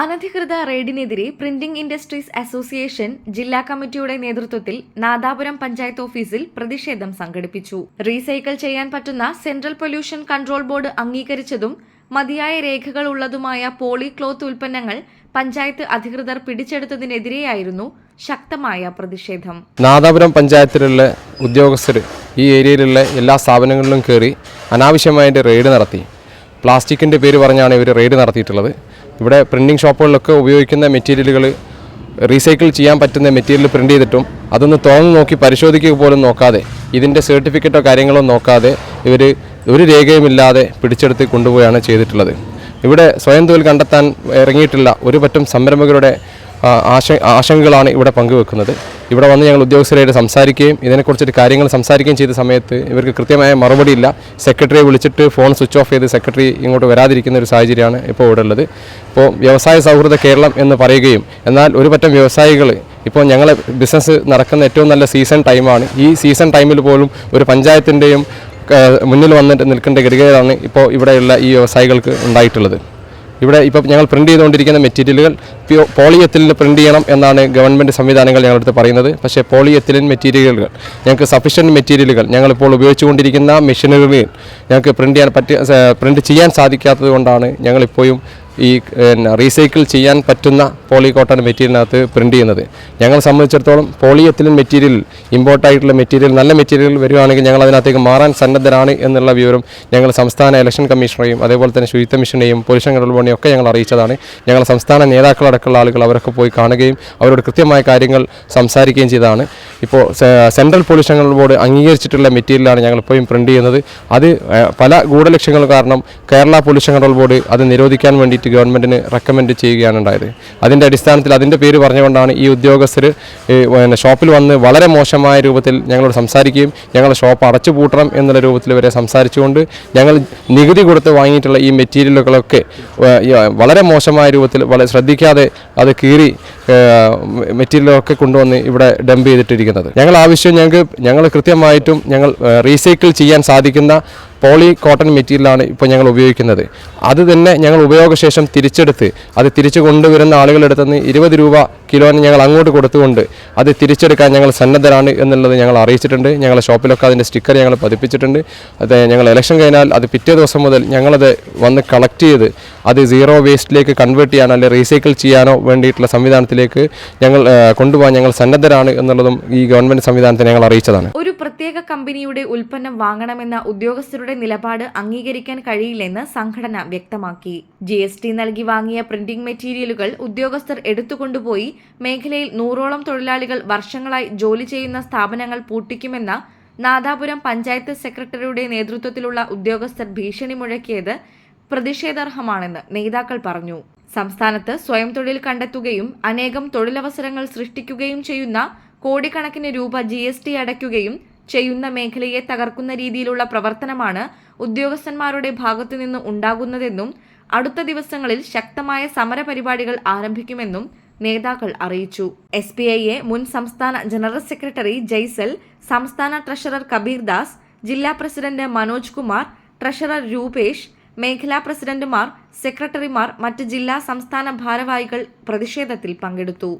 അനധികൃത റെയ്ഡിനെതിരെ printing industries association ജില്ലാ കമ്മിറ്റിയുടെ നേതൃത്വത്തിൽ നാദാപുരം പഞ്ചായത്ത് ഓഫീസിൽ പ്രതിഷേധം സംഘടിപ്പിച്ചു. റീസൈക്കിൾ ചെയ്യാൻ പറ്റുന്ന സെൻട്രൽ പൊല്യൂഷൻ കൺട്രോൾ ബോർഡ് അംഗീകരിച്ചതും മതിയായ രേഖകൾ ഉള്ളതുമായ പോളി ക്ലോത്ത് ഉൽപ്പന്നങ്ങൾ പഞ്ചായത്ത് അധികൃതർ പിടിച്ചെടുത്തതിനെതിരെയായിരുന്നു ശക്തമായ പ്രതിഷേധം. നാദാപുരം പഞ്ചായത്തിലുള്ള ഉദ്യോഗസ്ഥർ ഈ ഏരിയയിലുള്ള എല്ലാ സ്ഥാപനങ്ങളിലും കയറി അനാവശ്യമായിട്ട് റെയ്ഡ് നടത്തി. പ്ലാസ്റ്റിക്കിന്റെ പേര് പറഞ്ഞാണ് ഇവർ റെയ്ഡ് നടത്തിയിട്ടുള്ളത്. ഇവിടെ പ്രിന്റിംഗ് ഷോപ്പുകളിലൊക്കെ ഉപയോഗിക്കുന്ന മെറ്റീരിയലുകൾ റീസൈക്കിൾ ചെയ്യാൻ പറ്റുന്ന മെറ്റീരിയൽ പ്രിന്റ് ചെയ്തിട്ടും അതൊന്ന് തുറന്ന് നോക്കി പരിശോധിക്കുക പോലും നോക്കാതെ ഇതിന്റെ സർട്ടിഫിക്കറ്റോ കാര്യങ്ങളോ നോക്കാതെ ഇവർ ഒരു രേഖയുമില്ലാതെ പിടിച്ചെടുത്ത് കൊണ്ടുപോവുകയാണ് ചെയ്തിട്ടുള്ളത്. ഇവിടെ സ്വയം തൊഴിൽ കണ്ടെത്താൻ ഇറങ്ങിയിട്ടുള്ള ഒരു പറ്റം സംരംഭകരുടെ ആശ ആശങ്കകളാണ് ഇവിടെ പങ്കുവെക്കുന്നത്. ഇവിടെ വന്ന് ഞങ്ങൾ ഉദ്യോഗസ്ഥരായിട്ട് സംസാരിക്കുകയും ഇതിനെക്കുറിച്ചിട്ട് കാര്യങ്ങൾ സംസാരിക്കുകയും ചെയ്ത സമയത്ത് ഇവർക്ക് കൃത്യമായ മറുപടിയില്ല സെക്രട്ടറിയെ വിളിച്ചിട്ട് ഫോൺ സ്വിച്ച് ഓഫ് ചെയ്ത് സെക്രട്ടറി ഇങ്ങോട്ട് വരാതിരിക്കുന്ന ഒരു സാഹചര്യമാണ് ഇപ്പോൾ ഇവിടെ ഉള്ളത്. ഇപ്പോൾ വ്യവസായ സൗഹൃദ കേരളം എന്ന് പറയുകയും എന്നാൽ ഒരു പറ്റം വ്യവസായികൾ ഇപ്പോൾ ഞങ്ങളെ ബിസിനസ് നടക്കുന്ന ഏറ്റവും നല്ല സീസൺ ടൈമാണ് ഈ സീസൺ ടൈമിൽ പോലും ഒരു പഞ്ചായത്തിന്റെയും മുന്നിൽ വന്നിട്ട് നിൽക്കേണ്ട ഗതികേടാണ് ഇപ്പോൾ ഇവിടെയുള്ള ഈ വ്യവസായികൾക്ക് ഉണ്ടായിട്ടുള്ളത്. ഇവിടെ ഇപ്പോൾ ഞങ്ങൾ പ്രിന്റ് ചെയ്തുകൊണ്ടിരിക്കുന്ന മെറ്റീരിയലുകൾ പോളിയെത്തിലിന് പോളിയെത്തിലിൽ പ്രിന്റ് ചെയ്യണം എന്നാണ് ഗവൺമെന്റ് സംവിധാനങ്ങൾ ഞങ്ങളടുത്ത് പറയുന്നത്. പക്ഷേ പോളിയെത്തിലിൻ മെറ്റീരിയലുകൾ ഞങ്ങൾക്ക് സഫീഷ്യന്റ് മെറ്റീരിയലുകൾ ഞങ്ങളിപ്പോൾ ഉപയോഗിച്ചുകൊണ്ടിരിക്കുന്ന മെഷീനുകളിൽ ഞങ്ങൾക്ക് പ്രിന്റ് ചെയ്യാൻ പറ്റിയ പ്രിന്റ് ചെയ്യാൻ സാധിക്കാത്തത് കൊണ്ടാണ് ഞങ്ങളിപ്പോഴും ഈ റീസൈക്കിൾ ചെയ്യാൻ പറ്റുന്ന പോളി കോട്ടൺ മെറ്റീരിയലിനകത്ത് പ്രിന്റ് ചെയ്യുന്നത്. ഞങ്ങളെ സംബന്ധിച്ചിടത്തോളം പോളിയെത്തിലിൻ മെറ്റീരിയൽ ഇമ്പോർട്ടായിട്ടുള്ള മെറ്റീരിയൽ നല്ല മെറ്റീരിയൽ വരുവാണെങ്കിൽ ഞങ്ങൾ അതിനകത്തേക്ക് മാറാൻ സന്നദ്ധരാണ് എന്നുള്ള വിവരം ഞങ്ങൾ സംസ്ഥാന ഇലക്ഷൻ കമ്മീഷണറെയും അതേപോലെ തന്നെ ശുചിത്വ മിഷനെയും പൊല്യൂഷൻ കൺട്രോൾ ബോർഡിനെയും ഒക്കെ ഞങ്ങൾ അറിയിച്ചതാണ്. ഞങ്ങൾ സംസ്ഥാന നേതാക്കളടക്കമുള്ള ആളുകൾ അവരൊക്കെ പോയി കാണുകയും അവരോട് കൃത്യമായ കാര്യങ്ങൾ സംസാരിക്കുകയും ചെയ്തതാണ്. ഇപ്പോൾ സെൻട്രൽ പൊല്യൂഷൻ കൺട്രോൾ ബോർഡ് അംഗീകരിച്ചിട്ടുള്ള മെറ്റീരിയലാണ് ഞങ്ങൾ ഇപ്പോഴും പ്രിന്റ് ചെയ്യുന്നത്. അത് പല ഗൂഢലക്ഷ്യങ്ങൾ കാരണം കേരള പൊല്യൂഷൻ കൺട്രോൾ ബോർഡ് അത് നിരോധിക്കാൻ വേണ്ടിയിട്ട് ഗവൺമെന്റിന് റെക്കമെൻഡ് ചെയ്യുകയാണ് ഉണ്ടായത്. അതിന്റെ അടിസ്ഥാനത്തിൽ അതിന്റെ പേര് പറഞ്ഞുകൊണ്ടാണ് ഈ ഉദ്യോഗസ്ഥർ ഷോപ്പിൽ വന്ന് വളരെ മോശമായ രൂപത്തിൽ ഞങ്ങളോട് സംസാരിക്കുകയും ഞങ്ങളുടെ ഷോപ്പ് അടച്ചു പൂട്ടണം എന്നുള്ള രൂപത്തിൽ വരെ സംസാരിച്ചുകൊണ്ട് ഞങ്ങൾ നികുതി കൊടുത്ത് വാങ്ങിയിട്ടുള്ള ഈ മെറ്റീരിയലുകളൊക്കെ വളരെ മോശമായ രൂപത്തിൽ വളരെ ശ്രദ്ധിക്കാതെ അത് കീറി മെറ്റീരിയലൊക്കെ കൊണ്ടുവന്ന് ഇവിടെ ഡംപ് ചെയ്തിട്ടിരിക്കുന്നത്. ഞങ്ങൾ ആവശ്യം ഞങ്ങൾക്ക് ഞങ്ങൾ കൃത്യമായിട്ടും ഞങ്ങൾ റീസൈക്കിൾ ചെയ്യാൻ സാധിക്കുന്ന പോളി കോട്ടൺ മെറ്റീരിയലാണ് ഇപ്പോൾ ഞങ്ങൾ ഉപയോഗിക്കുന്നത്. അത് തന്നെ ഞങ്ങൾ ഉപയോഗശേഷം തിരിച്ചെടുത്ത് അത് തിരിച്ചു കൊണ്ടുവരുന്ന ആളുകളെടുത്തുനിന്ന് ഇരുപത് രൂപ കിലോന് ഞങ്ങൾ അങ്ങോട്ട് കൊടുത്തുകൊണ്ട് അത് തിരിച്ചെടുക്കാൻ ഞങ്ങൾ സന്നദ്ധരാണ് എന്നുള്ളത് ഞങ്ങൾ അറിയിച്ചിട്ടുണ്ട്. ഞങ്ങളുടെ ഷോപ്പിലൊക്കെ അതിന്റെ സ്റ്റിക്കർ ഞങ്ങൾ പതിപ്പിച്ചിട്ടുണ്ട്. അത് ഞങ്ങൾ ഇലക്ഷൻ കഴിഞ്ഞാൽ അത് പിറ്റേ ദിവസം മുതൽ ഞങ്ങളത് വന്ന് കളക്ട് ചെയ്ത് അത് സീറോ വേസ്റ്റിലേക്ക് കൺവേർട്ട് ചെയ്യാനോ അല്ലെങ്കിൽ റീസൈക്കിൾ ചെയ്യാനോ വേണ്ടിയിട്ടുള്ള സംവിധാനത്തിലേക്ക് ഞങ്ങൾ കൊണ്ടുപോകാൻ ഞങ്ങൾ സന്നദ്ധരാണ് എന്നുള്ളതും ഈ ഗവൺമെന്റ് സംവിധാനത്തെ ഞങ്ങൾ അറിയിച്ചതാണ്. ഒരു പ്രത്യേക കമ്പനിയുടെ ഉൽപ്പന്നം വാങ്ങണമെന്ന ഉദ്യോഗസ്ഥരുടെ നിലപാട് അംഗീകരിക്കാൻ കഴിയില്ലെന്ന് സംഘടന വ്യക്തമാക്കി. ജി എസ് ടി നൽകി വാങ്ങിയ പ്രിന്റിംഗ് മെറ്റീരിയലുകൾ ഉദ്യോഗസ്ഥർ എടുത്തുകൊണ്ടുപോയി മേഖലയിൽ നൂറോളം തൊഴിലാളികൾ വർഷങ്ങളായി ജോലി ചെയ്യുന്ന സ്ഥാപനങ്ങൾ പൂട്ടിക്കുമെന്ന നാദാപുരം പഞ്ചായത്ത് സെക്രട്ടറിയുടെ നേതൃത്വത്തിലുള്ള ഉദ്യോഗസ്ഥർ ഭീഷണി മുഴക്കിയത് പ്രതിഷേധാർഹമാണെന്ന് നേതാക്കൾ പറഞ്ഞു. സംസ്ഥാനത്ത് സ്വയം തൊഴിൽ കണ്ടെത്തുകയും അനേകം തൊഴിലവസരങ്ങൾ സൃഷ്ടിക്കുകയും ചെയ്യുന്ന കോടിക്കണക്കിന് രൂപ ജി എസ് ടി അടയ്ക്കുകയും ചെയ്യുന്ന മേഖലയെ തകർക്കുന്ന രീതിയിലുള്ള പ്രവർത്തനമാണ് ഉദ്യോഗസ്ഥന്മാരുടെ ഭാഗത്തുനിന്ന് ഉണ്ടാകുന്നതെന്നും അടുത്ത ദിവസങ്ങളിൽ ശക്തമായ സമര പരിപാടികൾ ആരംഭിക്കുമെന്നും നേതാക്കൾ അറിയിച്ചു. എസ് പി ഐയെ മുൻ സംസ്ഥാന ജനറൽ സെക്രട്ടറി ജയ്സൽ സംസ്ഥാന ട്രഷറർ കബീർ ദാസ് ജില്ലാ പ്രസിഡന്റ് മനോജ് കുമാർ ട്രഷറർ രൂപേഷ് മേഖലാ പ്രസിഡന്റുമാർ സെക്രട്ടറിമാർ മറ്റ് ജില്ലാ സംസ്ഥാന ഭാരവാഹികൾ പ്രതിഷേധത്തിൽ പങ്കെടുത്തു.